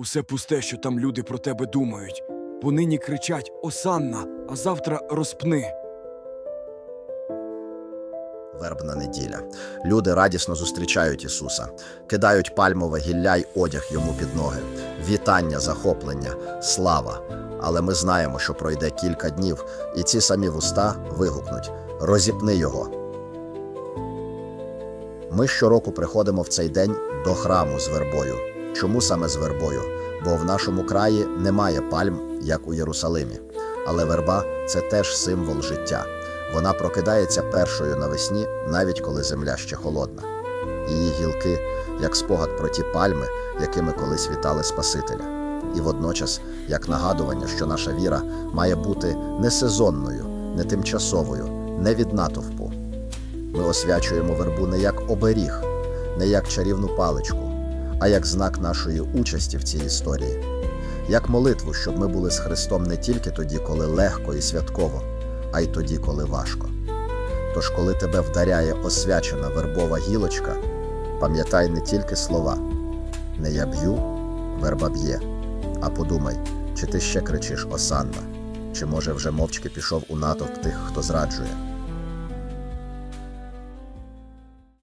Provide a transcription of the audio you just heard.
Усе пусте, що там люди про тебе думають. Понині кричать Осанна, а завтра розпни. Вербна неділя. Люди радісно зустрічають Ісуса, кидають пальмове гілля й одяг йому під ноги. Вітання, захоплення, слава. Але ми знаємо, що пройде кілька днів, і ці самі вуста вигукнуть: Розіпни його. Ми щороку приходимо в цей день до храму з вербою. Чому саме з вербою? Бо в нашому краї немає пальм, як у Єрусалимі. Але верба це теж символ життя. Вона прокидається першою навесні, навіть коли земля ще холодна. Її гілки, як спогад про ті пальми, якими колись вітали Спасителя, і водночас як нагадування, що наша віра має бути не сезонною, не тимчасовою, не від натовпу. Ми освячуємо вербу не як оберіг, не як чарівну паличку, а як знак нашої участі в цій історії, як молитву, щоб ми були з Христом не тільки тоді, коли легко і святково, а й тоді, коли важко. Тож, коли тебе вдаряє освячена вербова гілочка, пам'ятай не тільки слова не я б'ю, верба б'є, а подумай, чи ти ще кричиш Осанна, чи може вже мовчки пішов у натовп тих, хто зраджує.